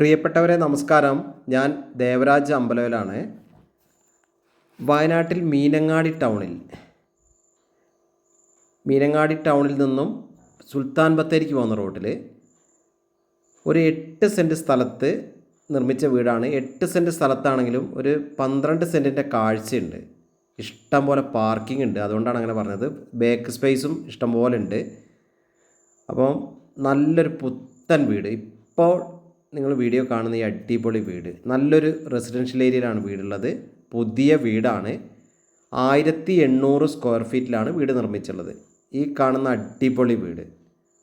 പ്രിയപ്പെട്ടവരെ നമസ്കാരം. ഞാൻ ദേവരാജ് അമ്പലവിലാണ് വയനാട്ടിൽ മീനങ്ങാടി ടൗണിൽ. മീനങ്ങാടി ടൗണിൽ നിന്നും സുൽത്താൻ ബത്തേരിക്ക് പോകുന്ന റോഡിൽ ഒരു എട്ട് സെന്റ് സ്ഥലത്ത് നിർമ്മിച്ച വീടാണ്. എട്ട് സെന്റ് സ്ഥലത്താണെങ്കിലും ഒരു പന്ത്രണ്ട് സെന്റിന്റെ കാഴ്ചയുണ്ട്. ഇഷ്ടം പോലെ പാർക്കിംഗ് ഉണ്ട്. അതുകൊണ്ടാണ് അങ്ങനെ പറഞ്ഞത്. ബേക്ക് സ്പേസും ഇഷ്ടം പോലെ ഉണ്ട്. അപ്പം നല്ലൊരു പുത്തൻ വീട്. ഇപ്പോൾ നിങ്ങൾ വീഡിയോ കാണുന്ന ഈ അടിപൊളി വീട് നല്ലൊരു റെസിഡൻഷ്യൽ ഏരിയയിലാണ് വീടുള്ളത്. പുതിയ വീടാണ്. ആയിരത്തി എണ്ണൂറ് സ്ക്വയർ ഫീറ്റിലാണ് വീട് നിർമ്മിച്ചുള്ളത്. ഈ കാണുന്ന അടിപൊളി വീട്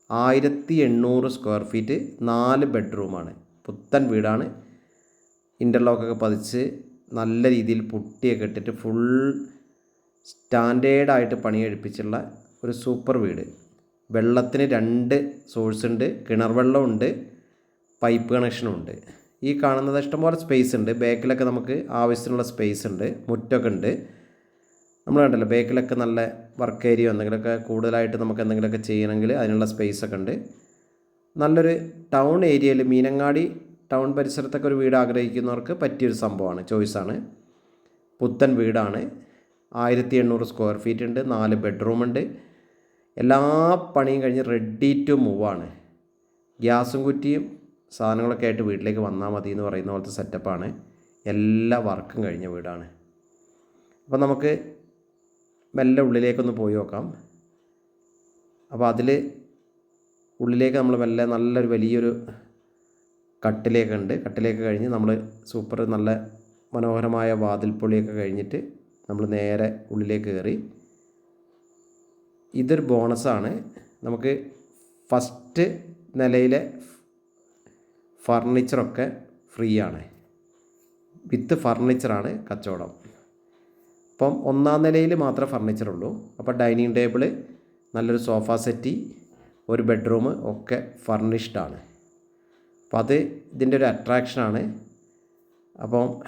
ആയിരത്തി എണ്ണൂറ് സ്ക്വയർ ഫീറ്റ് നാല് ബെഡ്റൂമാണ് പുത്തൻ വീടാണ്. ഇന്റർലോക്കൊക്കെ പതിച്ച് നല്ല രീതിയിൽ പുട്ടിയൊക്കെ ഇട്ടിട്ട് ഫുൾ സ്റ്റാൻഡേർഡായിട്ട് പണിയെടുപ്പിച്ചുള്ള ഒരു സൂപ്പർ വീട്. വെള്ളത്തിന് രണ്ട് സോഴ്സ് ഉണ്ട് കിണർ വെള്ളമുണ്ട്. പൈപ്പ് കണക്ഷനും ഉണ്ട്. ഈ കാണുന്നത് ഇഷ്ടംപോലെ സ്പേസ് ഉണ്ട്. ബാക്കിലൊക്കെ നമുക്ക് ആവശ്യത്തിനുള്ള സ്പേസ് ഉണ്ട്. മുറ്റമൊക്കെ ഉണ്ട്. നമ്മൾ കണ്ടല്ലോ ബാക്കിലൊക്കെ നല്ല വർക്ക് ഏരിയ എന്തെങ്കിലുമൊക്കെ കൂടുതലായിട്ട് നമുക്ക് എന്തെങ്കിലുമൊക്കെ ചെയ്യണമെങ്കിൽ അതിനുള്ള സ്പേസ് ഒക്കെ ഉണ്ട്. നല്ലൊരു ടൗൺ ഏരിയയിൽ മീനങ്ങാടി ടൗൺ പരിസരത്തൊക്കെ ഒരു വീട് ആഗ്രഹിക്കുന്നവർക്ക് പറ്റിയൊരു സംഭവമാണ്. ചോയ്സാണ് പുത്തൻ വീടാണ്. ആയിരത്തി എണ്ണൂറ് സ്ക്വയർ ഫീറ്റ് ഉണ്ട്. നാല് ബെഡ്റൂം ഉണ്ട്. എല്ലാ പണിയും കഴിഞ്ഞ് റെഡി ടു മൂവാണ് ഗ്യാസും കുറ്റിയും സാധനങ്ങളൊക്കെ ആയിട്ട് വീട്ടിലേക്ക് വന്നാൽ മതി എന്ന് പറയുന്ന പോലത്തെ സെറ്റപ്പാണ് എല്ലാ വർക്കും കഴിഞ്ഞ വീടാണ്. അപ്പോൾ നമുക്ക് മെല്ലെ ഉള്ളിലേക്കൊന്ന് പോയി നോക്കാം. അപ്പോൾ അതിൽ ഉള്ളിലേക്ക് നമ്മൾ മെല്ലെ നല്ലൊരു വലിയൊരു കട്ടിലേക്ക് ഉണ്ട്. കട്ടിലേക്ക് കഴിഞ്ഞ് നമ്മൾ സൂപ്പർ നല്ല മനോഹരമായ വാതിൽപ്പൊളിയൊക്കെ കഴിഞ്ഞിട്ട് നമ്മൾ നേരെ ഉള്ളിലേക്ക് കയറി. ഇതൊരു ബോണസാണ് നമുക്ക് ഫസ്റ്റ് നിലയിലെ ഫർണിച്ചറൊക്കെ ഫ്രീ ആണ് വിത്ത് ഫർണിച്ചറാണ് കച്ചവടം. അപ്പം ഒന്നാം നിലയിൽ മാത്രമേ ഫർണിച്ചറുള്ളൂ. അപ്പോൾ ഡൈനിങ് ടേബിൾ നല്ലൊരു സോഫ സെറ്റി ഒരു ബെഡ്റൂം ഒക്കെ ഫർണിഷ്ഡ് ആണ് അപ്പോൾ അത് ഇതിന്റെ ഒരു അട്രാക്ഷനാണ്. അപ്പം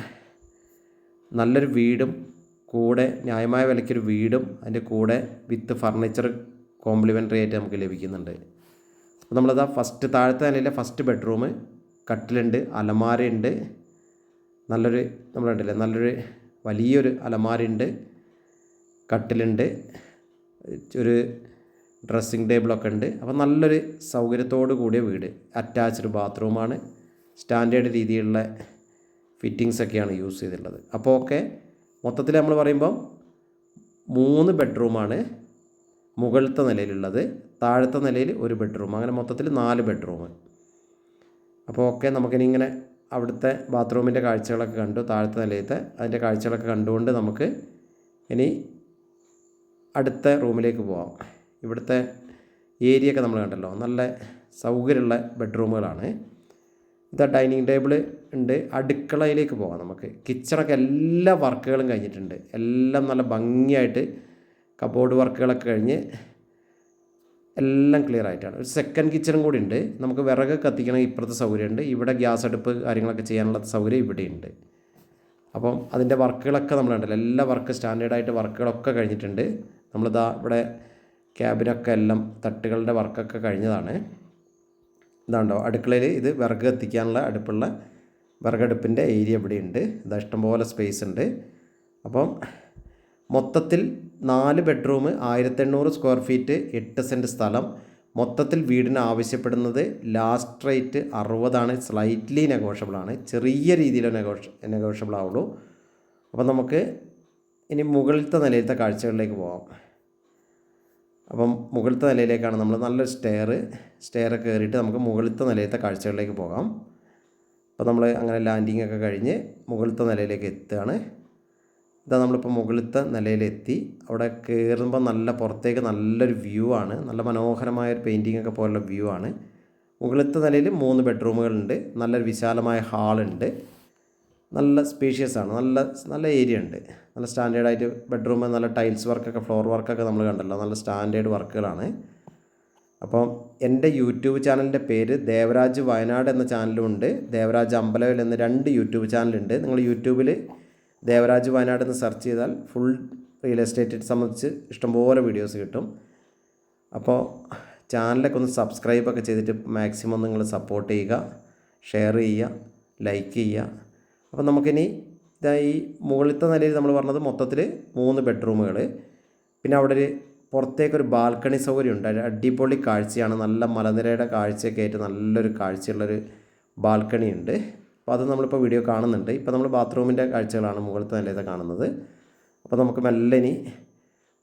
നല്ലൊരു വീടും കൂടെ ന്യായമായ വിലയ്ക്കൊരു വീടും അതിന്റെ കൂടെ വിത്ത് ഫർണിച്ചർ കോംപ്ലിമെന്ററി ആയിട്ട് നമുക്ക് ലഭിക്കുന്നുണ്ട്. അപ്പോൾ നമ്മളത് ഫസ്റ്റ് താഴത്തെ നിലയിലെ ഫസ്റ്റ് ബെഡ്റൂം കട്ടിലുണ്ട് അലമാരയുണ്ട്. നല്ലൊരു നമ്മൾ കണ്ടില്ലേ നല്ലൊരു വലിയൊരു അലമാരയുണ്ട് കട്ടിലുണ്ട് ഒരു ഡ്രസ്സിങ് ടേബിളൊക്കെ ഉണ്ട്. അപ്പോൾ നല്ലൊരു സൗകര്യത്തോടു കൂടിയ വീട്. അറ്റാച്ച്ഡ് ബാത്റൂമാണ്. സ്റ്റാൻഡേർഡ് രീതിയിലുള്ള ഫിറ്റിങ്സ് ഒക്കെയാണ് യൂസ് ചെയ്തിട്ടുള്ളത്. അപ്പോൾ ഓക്കെ മൊത്തത്തിൽ നമ്മൾ പറയുമ്പം മൂന്ന് ബെഡ്റൂമാണ് മുകളിലത്തെ നിലയിലുള്ളത്. താഴത്തെ നിലയിൽ ഒരു ബെഡ്റൂം. അങ്ങനെ മൊത്തത്തിൽ നാല് ബെഡ്റൂം. അപ്പോൾ ഒക്കെ നമുക്കിനി ഇങ്ങനെ അവിടുത്തെ ബാത്റൂമിന്റെ കാഴ്ചകളൊക്കെ കണ്ടു താഴത്തെ നിലയത്തെ അതിന്റെ കാഴ്ചകളൊക്കെ കണ്ടുകൊണ്ട് നമുക്ക് ഇനി അടുത്ത റൂമിലേക്ക് പോവാം. ഇവിടുത്തെ ഏരിയ ഒക്കെ നമ്മൾ കണ്ടല്ലോ നല്ല സൗകര്യമുള്ള ബെഡ്റൂമുകളാണ്. ഇതാ ഡൈനിങ് ടേബിൾ ഉണ്ട് അടുക്കളയിലേക്ക് പോകാം നമുക്ക്. കിച്ചണൊക്കെ എല്ലാ വർക്കുകളും കഴിഞ്ഞിട്ടുണ്ട് എല്ലാം നല്ല ഭംഗിയായിട്ട് കബോർഡ് വർക്കുകളൊക്കെ കഴിഞ്ഞ് എല്ലാം ക്ലിയർ ആയിട്ടാണ്. ഒരു സെക്കൻഡ് കിച്ചണും കൂടി ഉണ്ട് നമുക്ക് വിറക് കത്തിക്കണമെങ്കിൽ ഇപ്പുറത്തെ സൗകര്യമുണ്ട്. ഇവിടെ ഗ്യാസ് അടുപ്പ് കാര്യങ്ങളൊക്കെ ചെയ്യാനുള്ള സൗകര്യം ഇവിടെയുണ്ട്. അപ്പം അതിന്റെ വർക്കുകളൊക്കെ നമ്മൾ കണ്ടല്ലോ. എല്ലാ വർക്ക് സ്റ്റാൻഡേർഡായിട്ട് വർക്കുകളൊക്കെ കഴിഞ്ഞിട്ടുണ്ട്. നമ്മളിതാ ഇവിടെ ക്യാബിനൊക്കെ എല്ലാം തട്ടുകളുടെ വർക്കൊക്കെ കഴിഞ്ഞതാണ്. ഇതാണ്ടോ അടുക്കളയിൽ ഇത് വിറക് കത്തിക്കാനുള്ള അടുപ്പുള്ള വിറകടുപ്പിന്റെ ഏരിയ ഇവിടെ ഉണ്ട് ഇതാ ഇഷ്ടംപോലെ സ്പേസ് ഉണ്ട്. അപ്പം മൊത്തത്തിൽ നാല് ബെഡ്റൂം ആയിരത്തി എണ്ണൂറ് സ്ക്വയർ ഫീറ്റ് എട്ട് സെന്റ് സ്ഥലം. മൊത്തത്തിൽ വീടിന് ആവശ്യപ്പെടുന്നത് ലാസ്റ്റ് റേറ്റ് അറുപതാണ്. സ്ലൈറ്റ്ലി നെഗോഷ്യബിൾ ആണ്. ചെറിയ രീതിയിൽ നെഗോഷ നെഗോഷ്യബിൾ ആവുള്ളൂ. അപ്പം നമുക്ക് ഇനി മുകളിലത്തെ നിലയിലത്തെ കാഴ്ചകളിലേക്ക് പോകാം അപ്പം മുകളിലത്തെ നിലയിലേക്കാണ് നമ്മൾ നല്ല സ്റ്റെയർ സ്റ്റെയർ കയറിയിട്ട് നമുക്ക് മുകളിലത്തെ നിലയിലത്തെ കാഴ്ചകളിലേക്ക് പോകാം. അപ്പോൾ നമ്മൾ അങ്ങനെ ലാൻഡിങ് ഒക്കെ കഴിഞ്ഞ് മുകളിലത്തെ നിലയിലേക്ക് എത്തുകയാണ്. ഇതാ നമ്മളിപ്പോൾ മുകളിലത്തെ നിലയിലെത്തി. അവിടെ കയറുമ്പോൾ നല്ല പുറത്തേക്ക് നല്ലൊരു വ്യൂ ആണ്. നല്ല മനോഹരമായ ഒരു പെയിന്റിംഗ് ഒക്കെ പോലുള്ള വ്യൂ ആണ്. മുകളിലത്തെ നിലയിൽ മൂന്ന് ബെഡ്റൂമുകളുണ്ട് നല്ലൊരു വിശാലമായ ഹാളുണ്ട് നല്ല സ്പേഷ്യസ് ആണ്. നല്ല നല്ല ഏരിയ ഉണ്ട്. നല്ല സ്റ്റാൻഡേർഡായിട്ട് ബെഡ്റൂം നല്ല ടൈൽസ് വർക്കൊക്കെ ഫ്ലോർ വർക്കൊക്കെ നമ്മൾ കണ്ടല്ലോ. നല്ല സ്റ്റാൻഡേർഡ് വർക്കുകളാണ് അപ്പം എന്റെ യൂട്യൂബ് ചാനലിന്റെ പേര് ദേവരാജ് വയനാട് എന്ന ചാനലും ഉണ്ട്. ദേവരാജ് അമ്പലവിൽ എന്ന രണ്ട് യൂട്യൂബ് ചാനലുണ്ട് നിങ്ങൾ യൂട്യൂബിൽ ദേവരാജ് വയനാട് എന്ന് സെർച്ച് ചെയ്താൽ ഫുൾ റിയൽ എസ്റ്റേറ്റ് സംബന്ധിച്ച് ഇഷ്ടംപോലെ വീഡിയോസ് കിട്ടും. അപ്പോൾ ചാനലൊക്കെ ഒന്ന് സബ്സ്ക്രൈബൊക്കെ ചെയ്തിട്ട് മാക്സിമം നിങ്ങൾ സപ്പോർട്ട് ചെയ്യുക ഷെയർ ചെയ്യുക ലൈക്ക് ചെയ്യുക. അപ്പോൾ നമുക്കിനി ഇതായി ഈ മുകളിലത്തെ നിലയിൽ നമ്മൾ പറഞ്ഞത് മൊത്തത്തിൽ മൂന്ന് ബെഡ്റൂമുകൾ പിന്നെ അവിടെ ഒരു പുറത്തേക്കൊരു ബാൽക്കണി സൗകര്യം ഉണ്ട്. അടിപൊളി കാഴ്ചയാണ്. നല്ല മലനിരയുടെ കാഴ്ചയൊക്കെ ആയിട്ട് നല്ലൊരു കാഴ്ചയുള്ളൊരു ബാൽക്കണി ഉണ്ട്. അപ്പോൾ അത് നമ്മളിപ്പോൾ വീഡിയോ കാണുന്നുണ്ട്. ഇപ്പോൾ നമ്മൾ ബാത്റൂമിന്റെ കാഴ്ചകളാണ് മുകളിലത്തെ നിലയത്തെ കാണുന്നത്. അപ്പോൾ നമുക്ക് മെല്ലെ ഇനി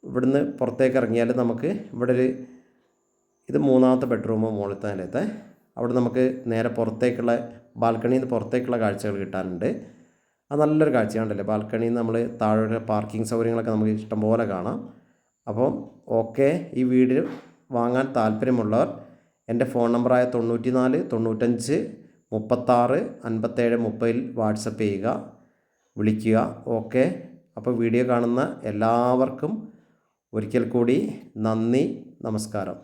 ഇവിടുന്ന് പുറത്തേക്ക് ഇറങ്ങിയാൽ നമുക്ക് ഇവിടെ ഒരു ഇത് മൂന്നാമത്തെ ബെഡ്റൂം മുകളിലത്തെ നിലയത്തെ അവിടെ നമുക്ക് നേരെ പുറത്തേക്കുള്ള ബാൽക്കണിയിൽ നിന്ന് പുറത്തേക്കുള്ള കാഴ്ചകൾ കിട്ടാനുണ്ട്. അത് നല്ലൊരു കാഴ്ചയാണല്ലേ? ബാൽക്കണിയിൽ നിന്ന് നമ്മൾ താഴെ പാർക്കിംഗ് സൗകര്യങ്ങളൊക്കെ നമുക്ക് ഇഷ്ടംപോലെ കാണാം. അപ്പം ഓക്കെ ഈ വീട് വാങ്ങാൻ താല്പര്യമുള്ളവർ എന്റെ ഫോൺ നമ്പറായ തൊണ്ണൂറ്റി നാല് തൊണ്ണൂറ്റഞ്ച് മുപ്പത്താറ് അൻപത്തേഴ് മുപ്പതിൽ വാട്സപ്പ് ചെയ്യുക വിളിക്കുക. ഓക്കെ. അപ്പോൾ വീഡിയോ കാണുന്ന എല്ലാവർക്കും ഒരിക്കൽ കൂടി നന്ദി നമസ്കാരം.